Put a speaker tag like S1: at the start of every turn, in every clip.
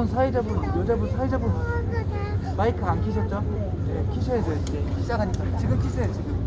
S1: 남자분, 사회자분, 여자분, 사회자분 마이크 안 키셨죠? 네, 키셔야죠 이제 시작하니까 지금 키세요 지금.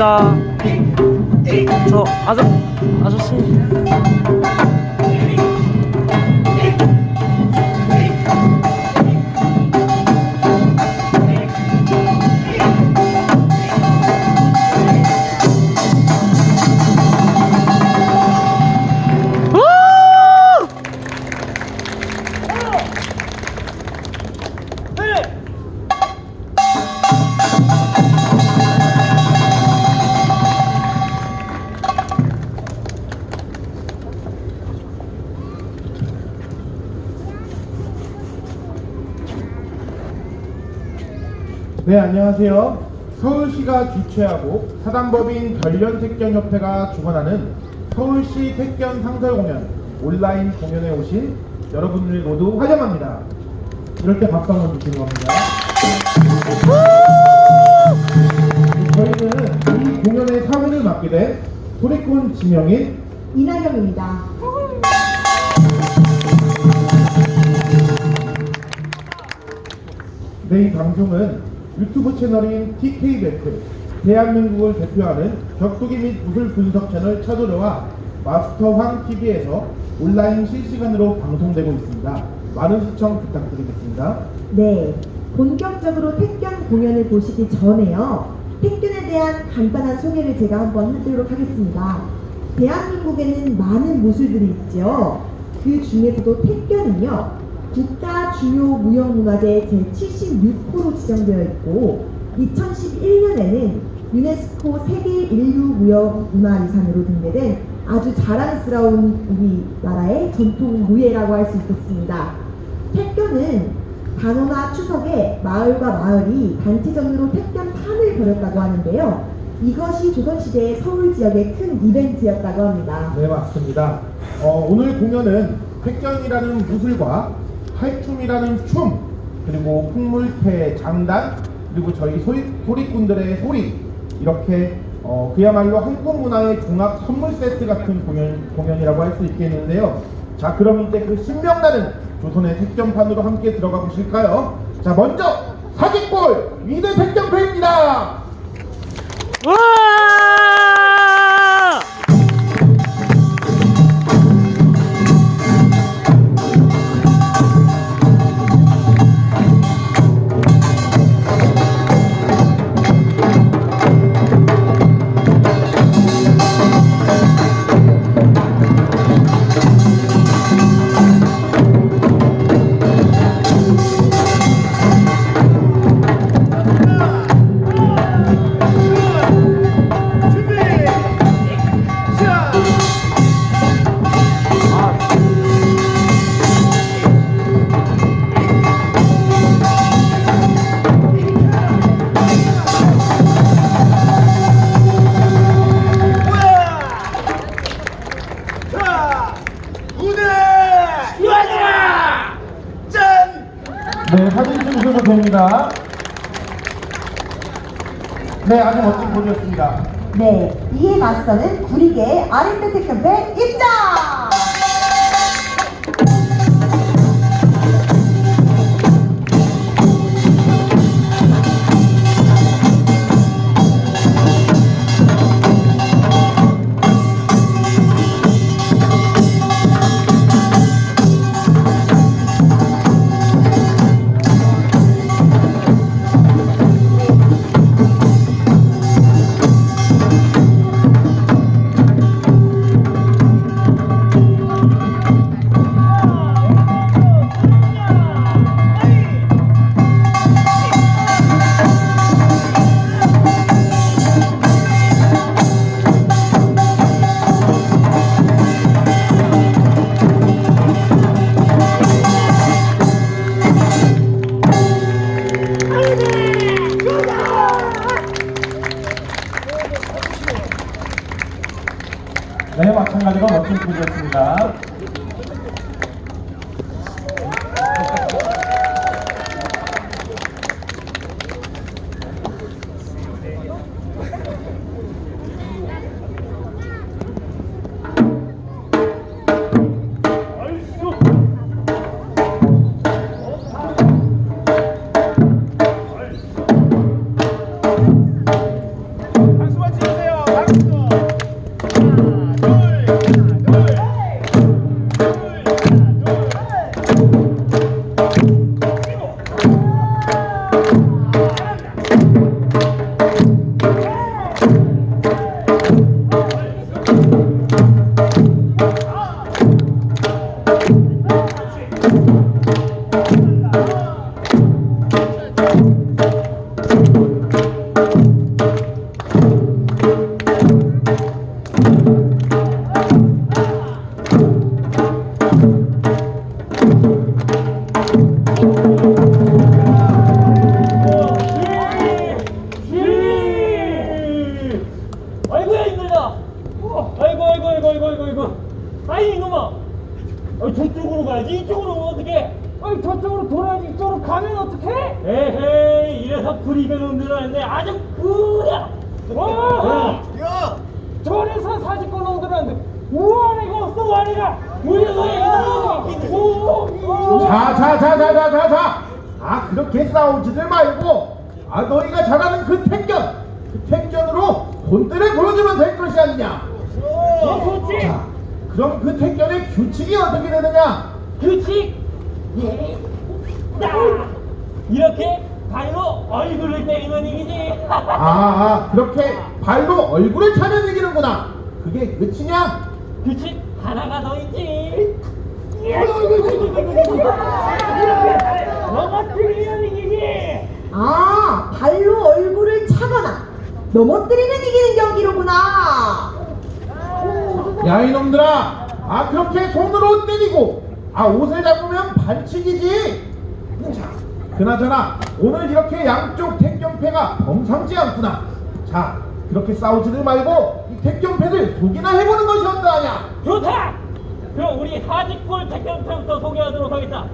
S2: 죄송합니다.
S3: 네, 안녕하세요. 서울시가 주최하고 사단법인 결련택견협회가 주관하는 서울시 택견 상설 공연 온라인 공연에 오신 여러분들 모두 환영합니다. 이럴 때 박수 한번 주시는 겁니다. 저희는 이 공연의 사회를 맡게 된 소리꾼 지명인
S4: 이나경입니다.
S3: 네, 이 방송은 유튜브 채널인 TK배틀, 대한민국을 대표하는 격투기 및 무술 분석 채널 차도르와 마스터황 TV에서 온라인 실시간으로 방송되고 있습니다. 많은 시청 부탁드리겠습니다.
S4: 네, 본격적으로 택견 공연을 보시기 전에요. 택견에 대한 간단한 소개를 제가 한번 해드리도록 하겠습니다. 대한민국에는 많은 무술들이 있죠. 그 중에서도 택견은요, 국가 중요 무형문화재 제76호로 지정되어 있고, 2011년에는 유네스코 세계 인류 무형문화유산으로 등재된 아주 자랑스러운 우리나라의 전통 무예라고 할 수 있겠습니다. 택견은 단오나 추석에 마을과 마을이 단체전으로 택견판을 벌였다고 하는데요. 이것이 조선시대의 서울 지역의 큰 이벤트였다고 합니다.
S3: 네, 맞습니다. 어, 오늘 공연은 택견이라는 무술과 탈춤이라는 춤, 그리고 풍물패 장단, 그리고 저희 소리, 소리꾼들의 소리, 이렇게 어, 그야말로 한국 문화의 종합 선물 세트 같은 공연, 공연이라고 할 수 있겠는데요. 자, 그럼 이제 그 신명나는 조선의 택견판으로 함께 들어가 보실까요? 자, 먼저 사기골 위대 택견패입니다.
S2: 와!
S4: 이에 맞서
S3: 이렇게
S1: 발로 얼굴을 때리는 얘기지.
S3: 아, 아 그렇게 발로 얼굴을 차면 이기는구나. 그게 끝이냐?
S1: 그치? 하나가 더 있지. 넘어뜨리는 이기지.
S4: 아, 발로 얼굴을 차거나 넘어뜨리는 이기는 경기로구나.
S3: 야 이놈들아, 아 그렇게 손으로 때리고, 아 옷을 잡으면 반칙이지. 자, 그나저나 오늘 이렇게 양쪽 택경패가 범상지 않구나. 자 그렇게 싸우지들 말고 이 택경패들 속이나 해보는 것이 어떠하냐?
S1: 좋다! 그럼 우리 하직골 택견패부터 소개하도록 하겠다.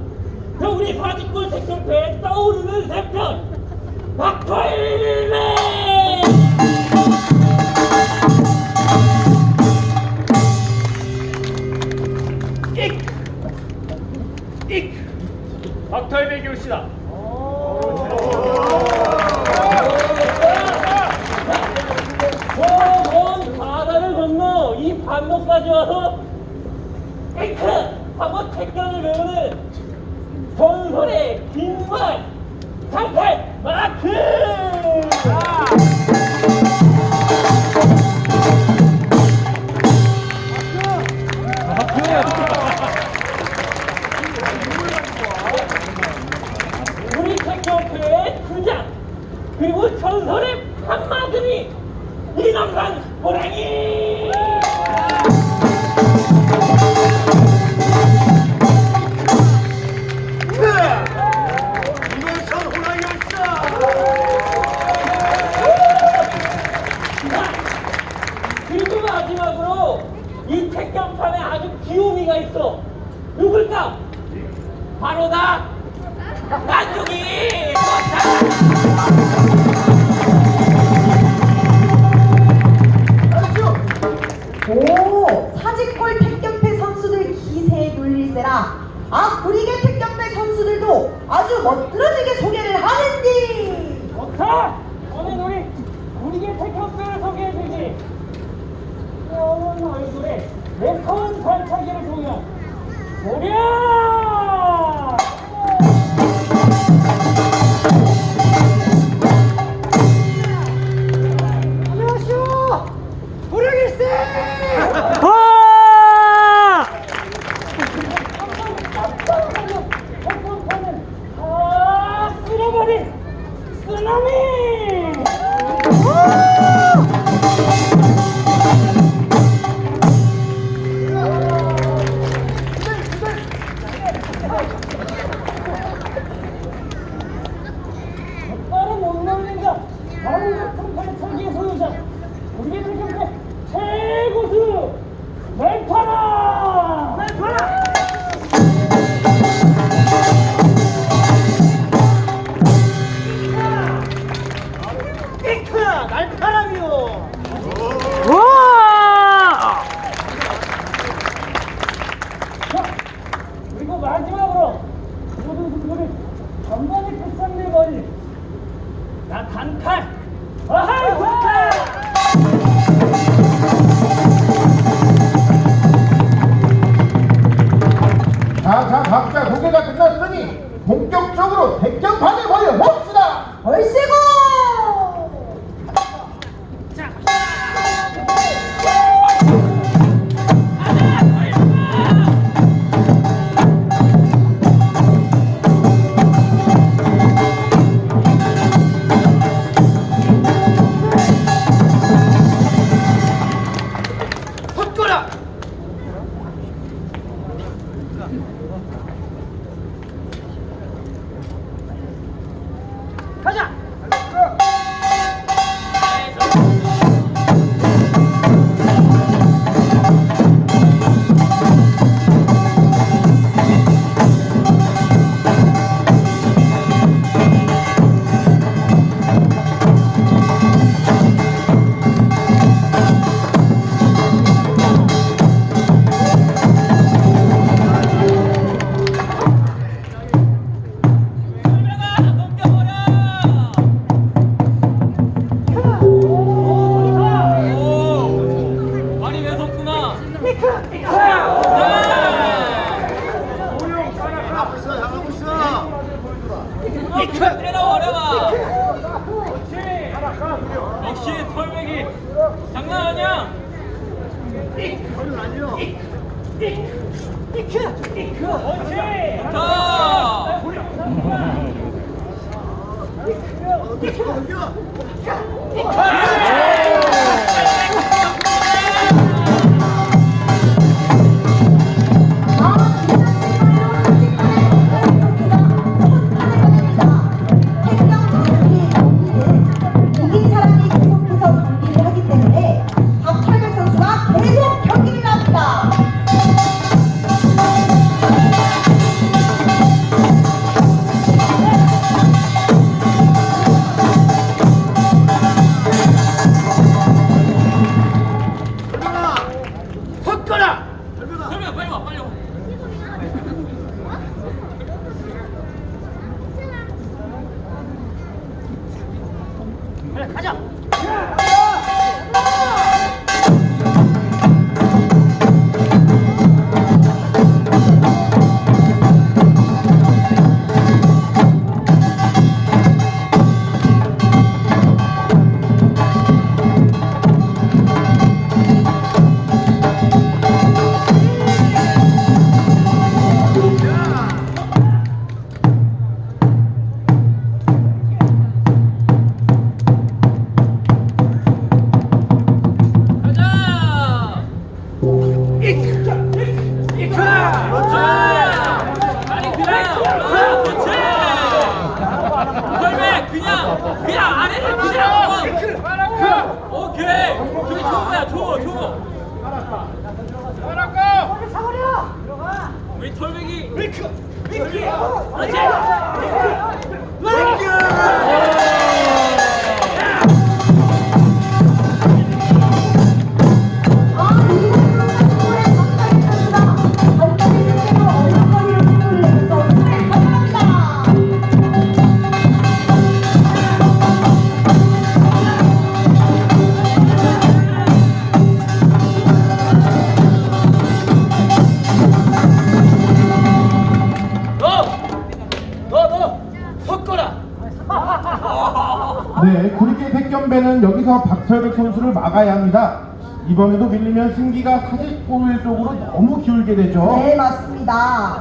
S1: 그럼 우리 하직골 택견패의 떠오르는 샘편 박철매! 가자. 자! 그래
S4: 가자. 저기
S1: 초보야 초보 초보 알았어 거기 차버려!
S4: 들어가!
S1: 우리 털백이
S5: 털백이
S1: 그렇지.
S3: 땡큐 롯데는 여기서 박철백 선수를 막아야 합니다. 이번에도 밀리면 승기가 40골 쪽으로 너무 기울게 되죠.
S4: 네, 맞습니다.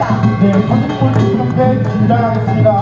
S4: 네, 사진 보여주시는데
S3: 긴장하겠습니다.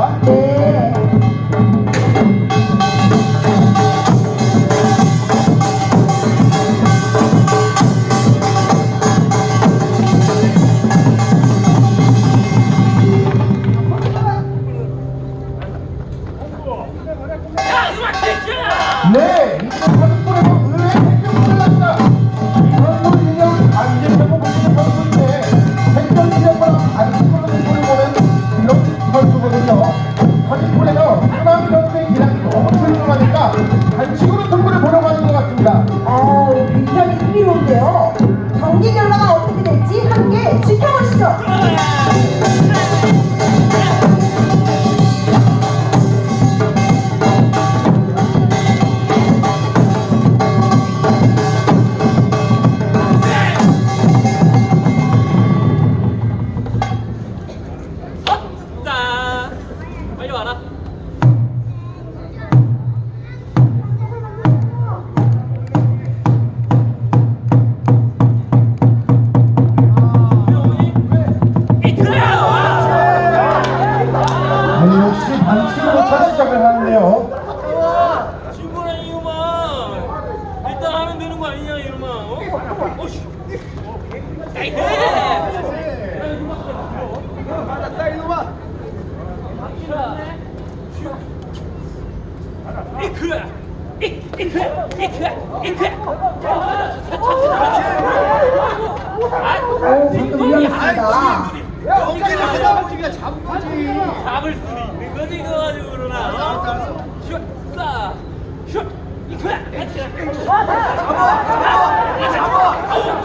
S3: 오, 방금 위험했습니다.
S5: 연기를 하다 보니까 잡고지
S1: 잡을 수 있는 거지 이거 가지고 그러나
S5: 알았어.
S1: 슛! 쏴! 슛! 이거야!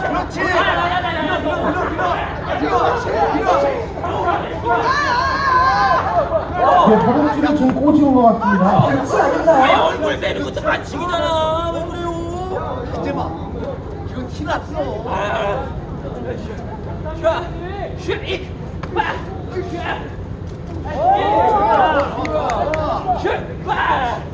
S5: 그렇지 밀어 밀어
S4: 네, 허벅지를 좀 꼬집은 것 같습니다.
S1: 왜
S3: 아닌가요?
S1: 얼굴 때리는 것도 반칙이잖아 왜 그래요
S5: 이제 봐 이건 티 났어
S1: 아, 슛! 슛! 이! 빠! 슛! 슛! 빠!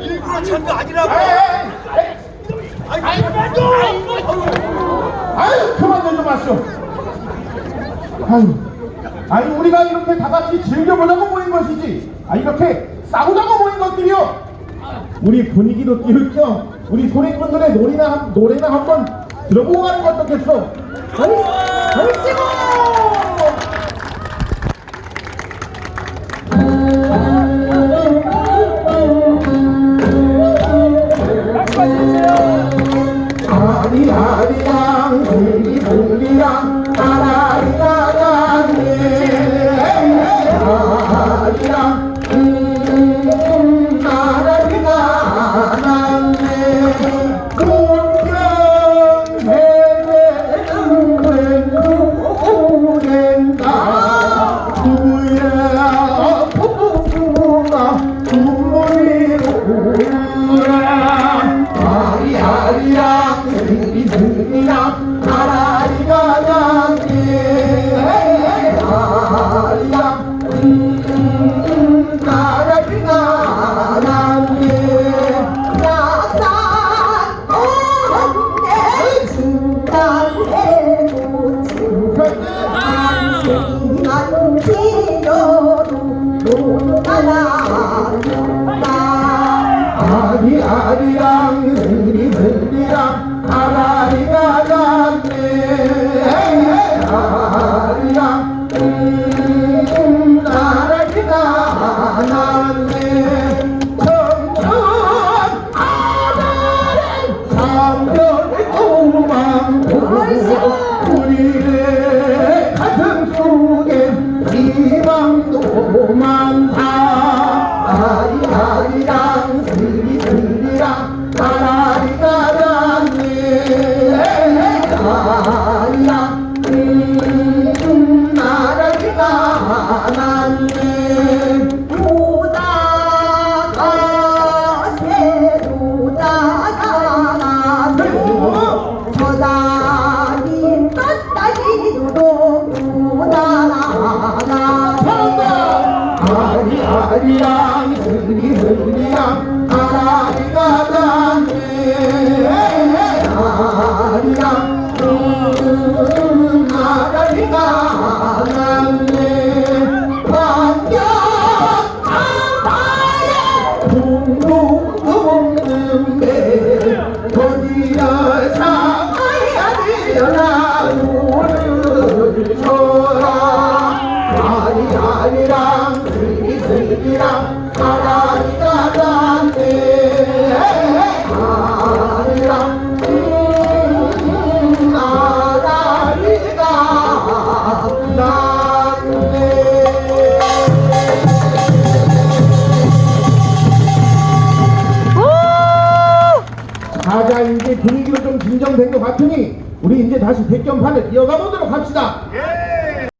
S5: 일부러 찬거 아니라고
S4: 아유, 마시오. 아유, 아니 우리가 이렇게 다 같이 즐겨보자고 모인 것이지. 아 이렇게 싸우자고 모인 것들이요. 우리 분위기도 띄울 겸 우리 소리꾼들의 노래나 한, 노래나 한번 들어보고 가는 거 어떻겠어?
S3: 얼씨구!
S4: 다시 백견판을 이어가 보도록 합시다.
S5: 예